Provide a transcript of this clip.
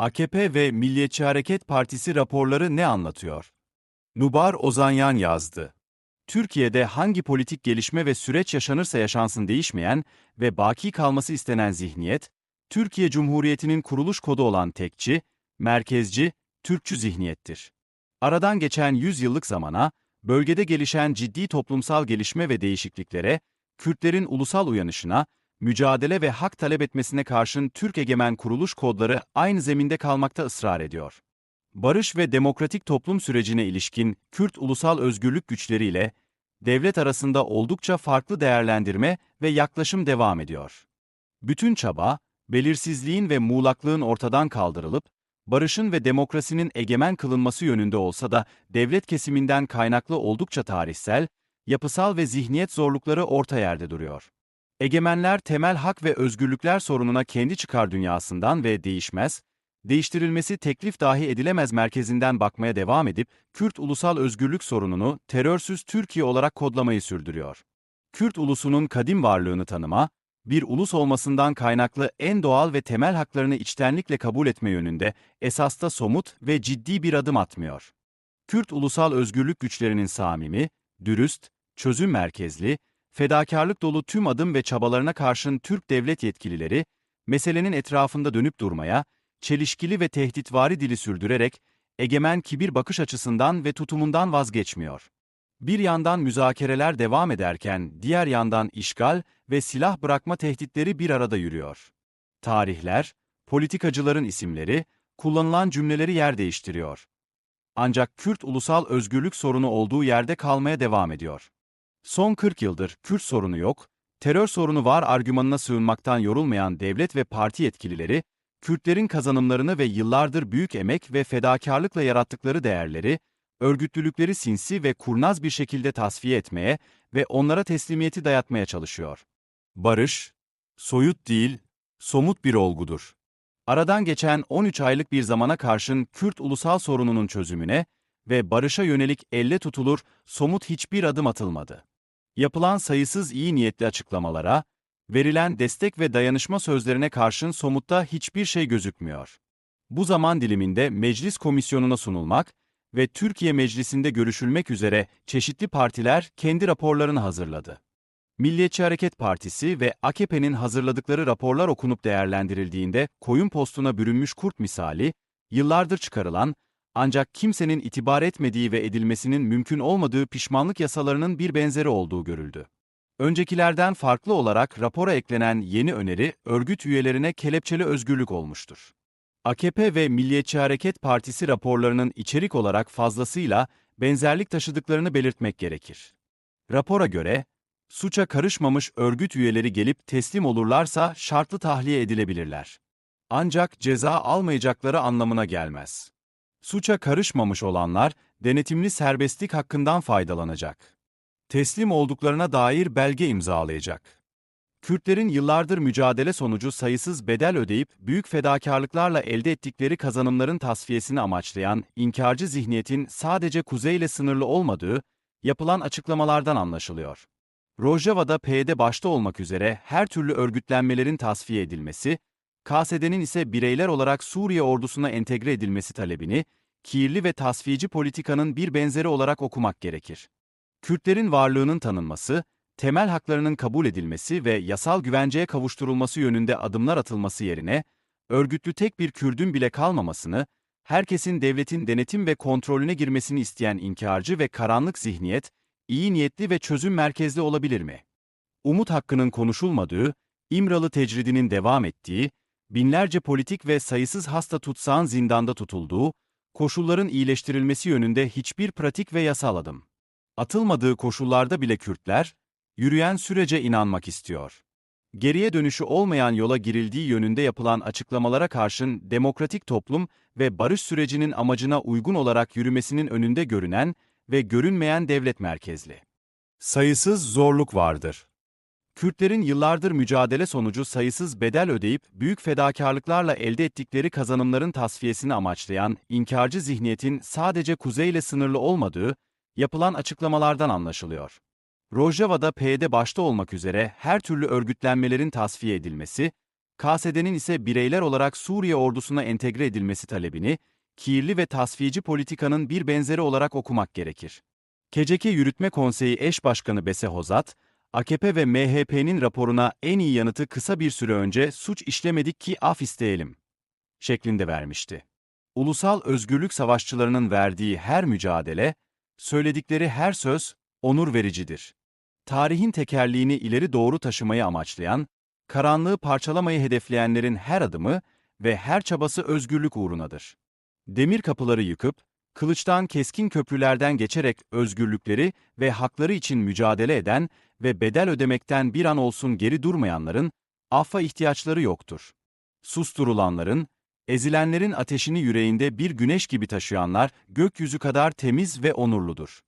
AKP ve Milliyetçi Hareket Partisi raporları ne anlatıyor? Nubar Ozanyan yazdı. Türkiye'de hangi politik gelişme ve süreç yaşanırsa yaşansın değişmeyen ve baki kalması istenen zihniyet, Türkiye Cumhuriyeti'nin kuruluş kodu olan tekçi, merkezci, Türkçü zihniyettir. Aradan geçen 100 yıllık zamana, bölgede gelişen ciddi toplumsal gelişme ve değişikliklere, Kürtlerin ulusal uyanışına, mücadele ve hak talep etmesine karşın Türk egemen kuruluş kodları aynı zeminde kalmakta ısrar ediyor. Barış ve demokratik toplum sürecine ilişkin Kürt ulusal özgürlük güçleriyle devlet arasında oldukça farklı değerlendirme ve yaklaşım devam ediyor. Bütün çaba, belirsizliğin ve muğlaklığın ortadan kaldırılıp, barışın ve demokrasinin egemen kılınması yönünde olsa da devlet kesiminden kaynaklı oldukça tarihsel, yapısal ve zihniyet zorlukları orta yerde duruyor. Egemenler temel hak ve özgürlükler sorununa kendi çıkar dünyasından ve değişmez, değiştirilmesi teklif dahi edilemez merkezinden bakmaya devam edip, Kürt ulusal özgürlük sorununu terörsüz Türkiye olarak kodlamayı sürdürüyor. Kürt ulusunun kadim varlığını tanıma, bir ulus olmasından kaynaklı en doğal ve temel haklarını içtenlikle kabul etme yönünde esasta somut ve ciddi bir adım atmıyor. Kürt ulusal özgürlük güçlerinin samimi, dürüst, çözüm merkezli, fedakarlık dolu tüm adım ve çabalarına karşın Türk devlet yetkilileri, meselenin etrafında dönüp durmaya, çelişkili ve tehditvari dili sürdürerek, egemen kibir bakış açısından ve tutumundan vazgeçmiyor. Bir yandan müzakereler devam ederken diğer yandan işgal ve silah bırakma tehditleri bir arada yürüyor. Tarihler, politikacıların isimleri, kullanılan cümleleri yer değiştiriyor. Ancak Kürt ulusal özgürlük sorunu olduğu yerde kalmaya devam ediyor. Son 40 yıldır Kürt sorunu yok, terör sorunu var argümanına sığınmaktan yorulmayan devlet ve parti yetkilileri, Kürtlerin kazanımlarını ve yıllardır büyük emek ve fedakarlıkla yarattıkları değerleri, örgütlülükleri sinsi ve kurnaz bir şekilde tasfiye etmeye ve onlara teslimiyeti dayatmaya çalışıyor. Barış, soyut değil, somut bir olgudur. Aradan geçen 13 aylık bir zamana karşın Kürt ulusal sorununun çözümüne ve barışa yönelik elle tutulur, somut hiçbir adım atılmadı. Yapılan sayısız iyi niyetli açıklamalara, verilen destek ve dayanışma sözlerine karşın somutta hiçbir şey gözükmüyor. Bu zaman diliminde meclis komisyonuna sunulmak ve Türkiye Meclisi'nde görüşülmek üzere çeşitli partiler kendi raporlarını hazırladı. Milliyetçi Hareket Partisi ve AKP'nin hazırladıkları raporlar okunup değerlendirildiğinde koyun postuna bürünmüş kurt misali, yıllardır çıkarılan ancak kimsenin itibar etmediği ve edilmesinin mümkün olmadığı pişmanlık yasalarının bir benzeri olduğu görüldü. Öncekilerden farklı olarak rapora eklenen yeni öneri örgüt üyelerine kelepçeli özgürlük olmuştur. AKP ve Milliyetçi Hareket Partisi raporlarının içerik olarak fazlasıyla benzerlik taşıdıklarını belirtmek gerekir. Rapora göre, suça karışmamış örgüt üyeleri gelip teslim olurlarsa şartlı tahliye edilebilirler. Ancak ceza almayacakları anlamına gelmez. Suça karışmamış olanlar denetimli serbestlik hakkından faydalanacak. Teslim olduklarına dair belge imzalayacak. Kürtlerin yıllardır mücadele sonucu sayısız bedel ödeyip büyük fedakarlıklarla elde ettikleri kazanımların tasfiyesini amaçlayan inkarcı zihniyetin sadece kuzeyle sınırlı olmadığı yapılan açıklamalardan anlaşılıyor. Rojava'da PYD başta olmak üzere her türlü örgütlenmelerin tasfiye edilmesi, KSD'nin ise bireyler olarak Suriye ordusuna entegre edilmesi talebini, kirli ve tasfiyeci politikanın bir benzeri olarak okumak gerekir. Kürtlerin varlığının tanınması, temel haklarının kabul edilmesi ve yasal güvenceye kavuşturulması yönünde adımlar atılması yerine, örgütlü tek bir Kürdün bile kalmamasını, herkesin devletin denetim ve kontrolüne girmesini isteyen inkarcı ve karanlık zihniyet, iyi niyetli ve çözüm merkezli olabilir mi? Umut hakkının konuşulmadığı, İmralı tecridinin devam ettiği, binlerce politik ve sayısız hasta tutsağın zindanda tutulduğu, koşulların iyileştirilmesi yönünde hiçbir pratik ve yasal adım. Atılmadığı koşullarda bile Kürtler, yürüyen sürece inanmak istiyor. Geriye dönüşü olmayan yola girildiği yönünde yapılan açıklamalara karşın demokratik toplum ve barış sürecinin amacına uygun olarak yürümesinin önünde görünen ve görünmeyen devlet merkezli. Sayısız zorluk vardır. Kürtlerin yıllardır mücadele sonucu sayısız bedel ödeyip büyük fedakarlıklarla elde ettikleri kazanımların tasfiyesini amaçlayan inkarcı zihniyetin sadece kuzeyle sınırlı olmadığı yapılan açıklamalardan anlaşılıyor. Rojava'da PYD başta olmak üzere her türlü örgütlenmelerin tasfiye edilmesi, KSD'nin ise bireyler olarak Suriye ordusuna entegre edilmesi talebini, kirli ve tasfiyeci politikanın bir benzeri olarak okumak gerekir. KCK Yürütme Konseyi Eş Başkanı Bese Hozat, AKP ve MHP'nin raporuna en iyi yanıtı kısa bir süre önce suç işlemedik ki af isteyelim şeklinde vermişti. Ulusal özgürlük savaşçılarının verdiği her mücadele, söyledikleri her söz onur vericidir. Tarihin tekerliğini ileri doğru taşımayı amaçlayan, karanlığı parçalamayı hedefleyenlerin her adımı ve her çabası özgürlük uğrunadır. Demir kapıları yıkıp, kılıçtan keskin köprülerden geçerek özgürlükleri ve hakları için mücadele eden ve bedel ödemekten bir an olsun geri durmayanların affa ihtiyaçları yoktur. Susturulanların, ezilenlerin ateşini yüreğinde bir güneş gibi taşıyanlar gökyüzü kadar temiz ve onurludur.